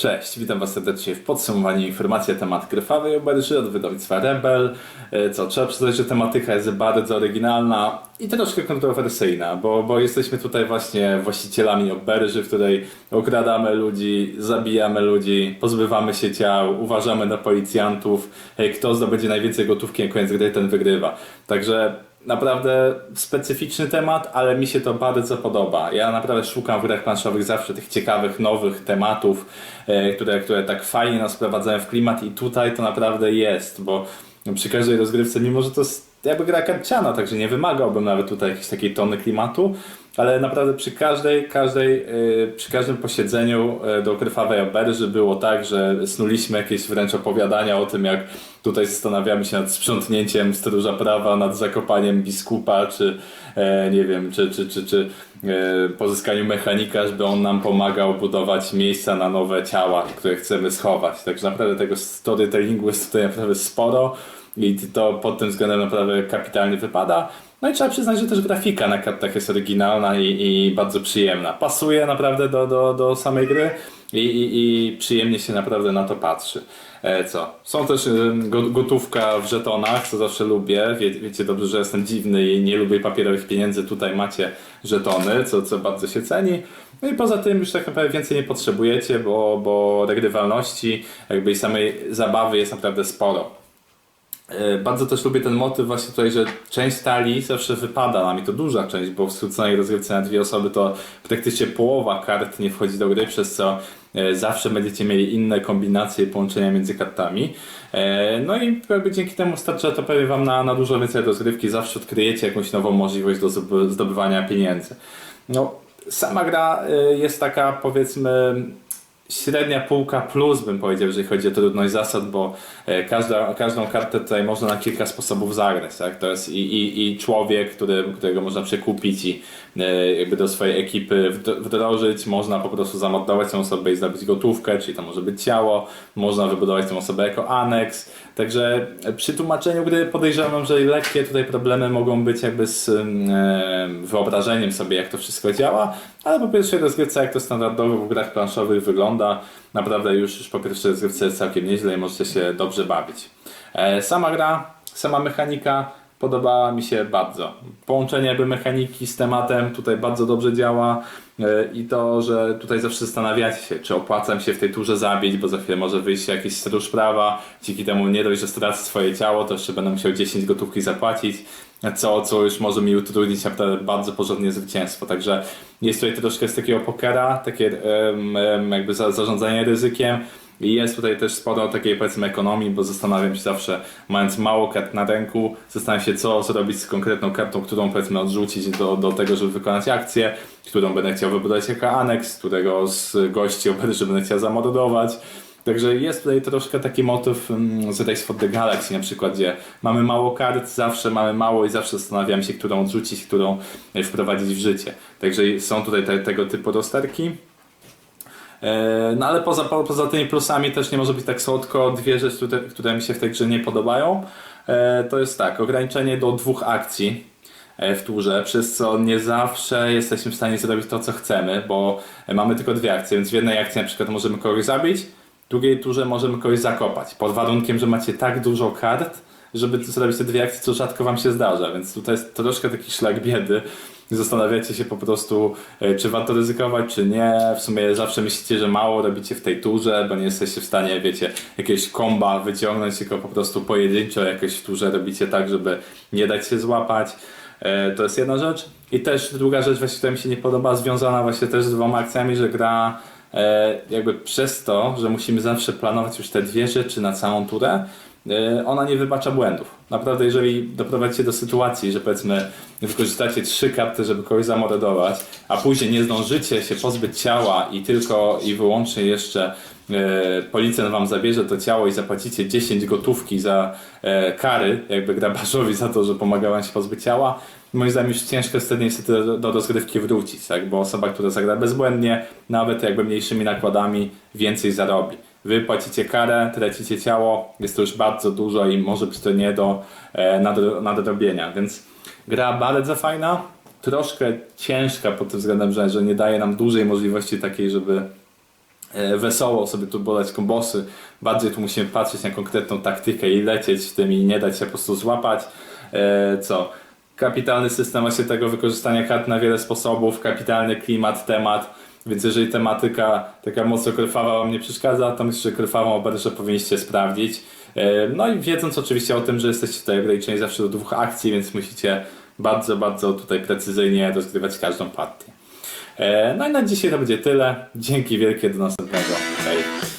Cześć, witam Was serdecznie w podsumowaniu informacji na temat krwawej oberży od wydawnictwa Rebel. E, Co trzeba przyznać, że tematyka jest bardzo oryginalna i troszkę kontrowersyjna, bo, bo jesteśmy tutaj właśnie właścicielami oberży, w której okradamy ludzi, zabijamy ludzi, pozbywamy się ciał, uważamy na policjantów. E, Kto zdobędzie najwięcej gotówki na koniec gry, ten wygrywa. Także naprawdę specyficzny temat, ale mi się to bardzo podoba. Ja naprawdę szukam w grach planszowych zawsze tych ciekawych, nowych tematów, e, które, które tak fajnie nas wprowadzają w klimat i tutaj to naprawdę jest, bo przy każdej rozgrywce, mimo że to jest jakby gra karciana, także nie wymagałbym nawet tutaj jakiejś takiej tony klimatu, ale naprawdę przy każdej, każdej, yy, przy każdym posiedzeniu yy, do krwawej oberży było tak, że snuliśmy jakieś wręcz opowiadania o tym, jak tutaj zastanawiamy się nad sprzątnięciem stróża prawa, nad zakopaniem biskupa, czy e, nie wiem, czy, czy, czy, czy e, pozyskaniu mechanika, żeby on nam pomagał budować miejsca na nowe ciała, które chcemy schować. Także naprawdę tego storytellingu jest tutaj naprawdę sporo i to pod tym względem naprawdę kapitalnie wypada. No i trzeba przyznać, że też grafika na kartach jest oryginalna i, i bardzo przyjemna. Pasuje naprawdę do, do, do samej gry i, i, i przyjemnie się naprawdę na to patrzy. E, co? Są też e, go- gotówka w żetonach, co zawsze lubię. Wie, wiecie dobrze, że jestem dziwny i nie lubię papierowych pieniędzy. Tutaj macie żetony, co, co bardzo się ceni. No i poza tym już tak naprawdę więcej nie potrzebujecie, bo, bo regrywalności jakby i samej zabawy jest naprawdę sporo. E, Bardzo też lubię ten motyw właśnie tutaj, że część talii zawsze wypada nam i to duża część, bo w skróconej rozgrywce na dwie osoby to praktycznie połowa kart nie wchodzi do gry, przez co e, zawsze będziecie mieli inne kombinacje połączenia między kartami. E, No i jakby dzięki temu starcza to pewnie wam na, na dużo więcej rozgrywki, zawsze odkryjecie jakąś nową możliwość do zdoby- zdobywania pieniędzy. No, sama gra jest taka powiedzmy średnia półka plus bym powiedział, jeżeli chodzi o trudność zasad, bo e, każda, każdą kartę tutaj można na kilka sposobów zagrać, tak? To jest i, i, i człowiek, który, którego można przekupić i e, jakby do swojej ekipy wd- wdrożyć, można po prostu zamordować tę osobę i zdobyć gotówkę, czyli to może być ciało, można wybudować tę osobę jako aneks, także przy tłumaczeniu gry podejrzewam, że lekkie tutaj problemy mogą być jakby z wyobrażeniem sobie, jak to wszystko działa, ale po pierwszej rozgrywce, jak to standardowo w grach planszowych wygląda, naprawdę już, już po pierwszej rozgrywce jest całkiem nieźle i możecie się dobrze bawić. E, sama gra, sama mechanika podobała mi się bardzo. Połączenie jakby mechaniki z tematem tutaj bardzo dobrze działa e, i to, że tutaj zawsze zastanawiacie się, czy opłaca mi się w tej turze zabić, bo za chwilę może wyjść jakiś stróż prawa, dzięki temu nie dość, że stracę swoje ciało, to jeszcze będę musiał 10 gotówki zapłacić, co, co już może mi utrudnić naprawdę bardzo porządnie zwycięstwo. Także jest tutaj troszkę z takiego pokera, takie jakby za, zarządzanie ryzykiem. I jest tutaj też sporo takiej powiedzmy ekonomii, bo zastanawiam się zawsze, mając mało kart na ręku, zastanawiam się co zrobić z konkretną kartą, którą powiedzmy odrzucić do, do tego, żeby wykonać akcję, którą będę chciał wybudować jako aneks, którego z gości oberży będę chciał zamordować. Także jest tutaj troszkę taki motyw mm, z Race for the Galaxy na przykład, gdzie mamy mało kart, zawsze mamy mało i zawsze zastanawiam się, którą odrzucić, którą e, wprowadzić w życie. Także są tutaj te, tego typu rozterki. E, No ale poza, po- poza tymi plusami też nie może być tak słodko. Dwie rzeczy, które, które mi się w tej grze nie podobają, e, to jest tak, ograniczenie do dwóch akcji e, w turze, przez co nie zawsze jesteśmy w stanie zrobić to, co chcemy, bo mamy tylko dwie akcje, więc w jednej akcji na przykład możemy kogoś zabić, w drugiej turze możemy kogoś zakopać, pod warunkiem, że macie tak dużo kart, żeby zrobić te dwie akcje, co rzadko wam się zdarza, więc tutaj jest troszkę taki szlak biedy. Zastanawiacie się po prostu, e, czy warto ryzykować, czy nie. W sumie zawsze myślicie, że mało robicie w tej turze, bo nie jesteście w stanie, wiecie, jakiegoś komba wyciągnąć, tylko po prostu pojedynczo jakoś w turze robicie tak, żeby nie dać się złapać. E, To jest jedna rzecz. I też druga rzecz, właśnie, która mi się nie podoba, związana właśnie też z dwoma akcjami, że gra e, jakby przez to, że musimy zawsze planować już te dwie rzeczy na całą turę, ona nie wybacza błędów. Naprawdę, jeżeli doprowadzicie do sytuacji, że powiedzmy wykorzystacie trzy karty, żeby kogoś zamordować, a później nie zdążycie się pozbyć ciała i tylko i wyłącznie jeszcze e, policjant wam zabierze to ciało i zapłacicie 10 gotówki za e, kary, jakby grabarzowi za to, że pomaga wam się pozbyć ciała, moim zdaniem już ciężko jest wtedy niestety do, do rozgrywki wrócić, tak? bo osoba, która zagra bezbłędnie, nawet jakby mniejszymi nakładami więcej zarobi. Wy płacicie karę, tracicie ciało, jest to już bardzo dużo i może być to nie do e, nadro- nadrobienia, więc gra bardzo fajna, troszkę ciężka pod tym względem, że, że nie daje nam dużej możliwości takiej, żeby e, wesoło sobie tu boleć kombosy. Bardziej tu musimy patrzeć na konkretną taktykę i lecieć w tym i nie dać się po prostu złapać. E, co? Kapitalny system właśnie tego wykorzystania kart na wiele sposobów, kapitalny klimat, temat. Więc jeżeli tematyka taka mocno krwawa wam nie przeszkadza, to myślę, że krwawą oberżę powinniście sprawdzić. E, No i wiedząc oczywiście o tym, że jesteście tutaj ograniczeni zawsze do dwóch akcji, więc musicie bardzo, bardzo tutaj precyzyjnie rozgrywać każdą partię. E, No i na dzisiaj to będzie tyle. Dzięki wielkie, do następnego. Hej.